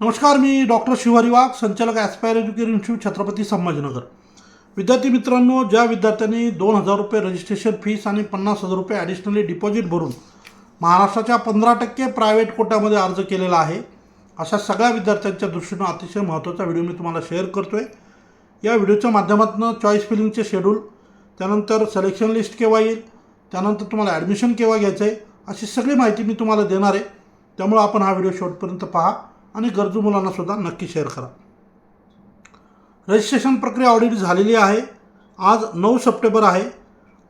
नमस्कार मी डॉक्टर शिवारी वाघ संचालक aspire education institute Chhatrapati Sambhajinagar. विद्यार्थी मित्रांनो ज्या विद्यार्थ्यांनी दोन हजार रुपये रजिस्ट्रेशन फीस आणि पन्नास हजार रुपये ॲडिशनली डिपॉझिट भरून महाराष्ट्राच्या पंधरा टक्के प्रायव्हेट कोट्यामध्ये अर्ज केलेला आहे अशा सगळ्या विद्यार्थ्यांच्या दृष्टीनं अतिशय महत्त्वाचा व्हिडिओ मी तुम्हाला शेअर करतो आहे या व्हिडिओच्या माध्यमातून चॉईस फिलिंगचे शेड्यूल त्यानंतर सिलेक्शन लिस्ट केव्हा येईल त्यानंतर तुम्हाला ॲडमिशन केव्हा घ्यायचं आहे अशी सगळी माहिती मी तुम्हाला देणार आहे. त्यामुळं आपण हा व्हिडिओ शेवटपर्यंत पहा. आणि गरजू मुलांनासुद्धा नक्की शेअर करा. रजिस्ट्रेशन प्रक्रिया ऑडिट झालेली आहे. आज नऊ सप्टेंबर आहे.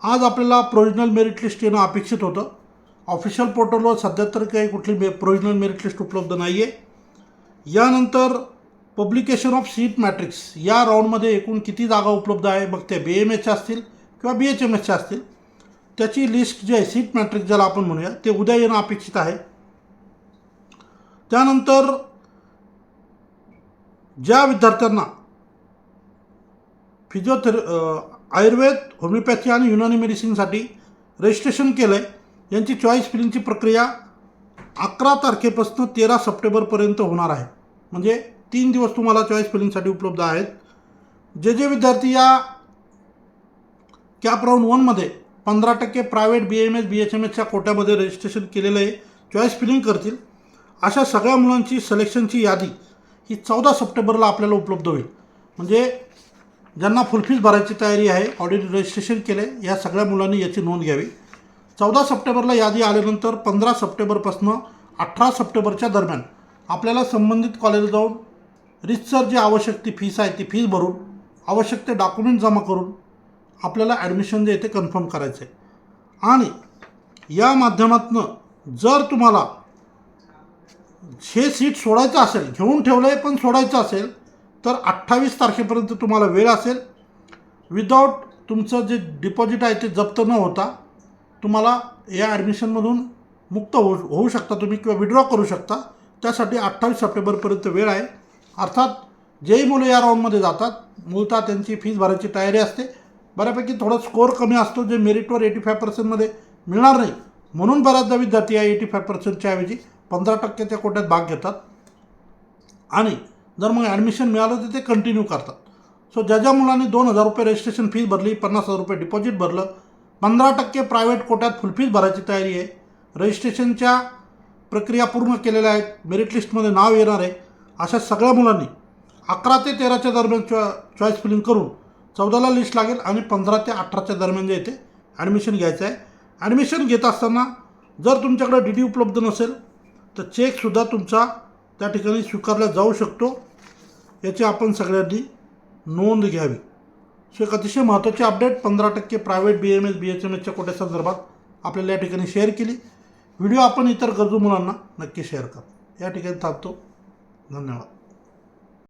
आज आपल्याला प्रोविजनल मेरिट लिस्ट येणं अपेक्षित होतं. ऑफिशियल पोर्टलवर सध्या तर काही कुठली मे प्रोविजनल मेरिट लिस्ट उपलब्ध नाही आहे यानंतर पब्लिकेशन ऑफ सीट मॅट्रिक्स या राऊंडमध्ये एकूण किती जागा उपलब्ध आहे मग त्या बी एम एसच्या असतील किंवा बी एच एम एसच्या असतील त्याची लिस्ट जी आहे सीट मॅट्रिक्स ज्याला आपण म्हणूया ते उद्या येणं अपेक्षित आहे. त्यानंतर ज्या विद्यार्थ्यांना फिजिओथेर आयुर्वेद होमिओपॅथी आणि युनानी मेडिसिनसाठी रजिस्ट्रेशन केलं आहे यांची चॉईस फिलिंगची प्रक्रिया अकरा तारखेपासून तेरा सप्टेंबरपर्यंत होणार आहे. म्हणजे तीन दिवस तुम्हाला चॉईस फिलिंगसाठी उपलब्ध आहेत. जे जे विद्यार्थी या कॅप राऊंड वनमध्ये पंधरा टक्के private B M S B H M एसच्या कोट्यामध्ये रजिस्ट्रेशन केलेलं आहे चॉईस फिलिंग करतील अशा सगळ्या मुलांची सिलेक्शनची यादी ही चौदा सप्टेंबरला आपल्याला उपलब्ध होईल. म्हणजे ज्यांना फुलफीस भरायची तयारी आहे ऑडिट रजिस्ट्रेशन केले या सगळ्या मुलांनी याची नोंद घ्यावी. चौदा सप्टेंबरला यादी आल्यानंतर पंधरा सप्टेंबरपासून अठरा सप्टेंबरच्या दरम्यान आपल्याला संबंधित कॉलेज जाऊन रितसर जी आवश्यक ती फीस आहे ती फीस भरून आवश्यक ते डॉक्युमेंट जमा करून आपल्याला ॲडमिशन जे आहे ते कन्फर्म करायचं आहे आणि या माध्यमातनं जर तुम्हाला हे सीट सोडायचं असेल घेऊन ठेवलं आहे पण सोडायचं असेल तर अठ्ठावीस तारखेपर्यंत तुम्हाला वेळ असेल. विदाऊट तुमचं जे डिपॉझिट आहे ते जप्त न होता तुम्हाला या ॲडमिशनमधून मुक्त होऊ होऊ शकता तुम्ही किंवा विड्रॉ करू शकता. त्यासाठी अठ्ठावीस सप्टेंबरपर्यंत वेळ आहे. अर्थात जेही मुलं या राऊंडमध्ये जातात मूलतः त्यांची फीज भरायची तयारी असते. बऱ्यापैकी थोडा स्कोअर कमी असतो जे मेरिटवर एटी फाय पर्सेंटमध्ये मिळणार नाही. म्हणून बऱ्याचदा विद्यार्थी या एटी फाय पर्सेंटच्या ऐवजी पंधरा टक्के त्या कोट्यात भाग घेतात. आणि जर मग ॲडमिशन मिळालं तर ते कंटिन्यू करतात. सो ज्या ज्या मुलांनी दोन हजार रुपये रजिस्ट्रेशन फीज भरली पन्नास हजार रुपये डिपॉझिट भरलं पंधरा टक्के प्रायव्हेट कोट्यात फुल फीज भरायची तयारी आहे. रजिस्ट्रेशनच्या प्रक्रिया पूर्ण केलेल्या आहेत. मेरिट लिस्टमध्ये नाव येणार आहे. अशा सगळ्या मुलांनी अकरा ते तेराच्या दरम्यान चॉ चॉईस फिलिंग करून चौदाला लिस्ट लागेल आणि पंधरा ते अठराच्या दरम्यान जे येते ॲडमिशन घ्यायचं आहे. ॲडमिशन घेत असताना जर तुमच्याकडे डी डी उपलब्ध नसेल तर चेकसुद्धा तुमचा त्या ठिकाणी स्वीकारला जाऊ शकतो. याची आपण सगळ्यांनी नोंद घ्यावी. सो एक अतिशय महत्त्वाचे अपडेट पंधरा टक्के private B M S B H M एसच्या कोट्यासंदर्भात आपल्याला या ठिकाणी शेअर केली. व्हिडिओ आपण इतर गरजू मुलांना नक्की शेअर करा. या ठिकाणी थांबतो. धन्यवाद.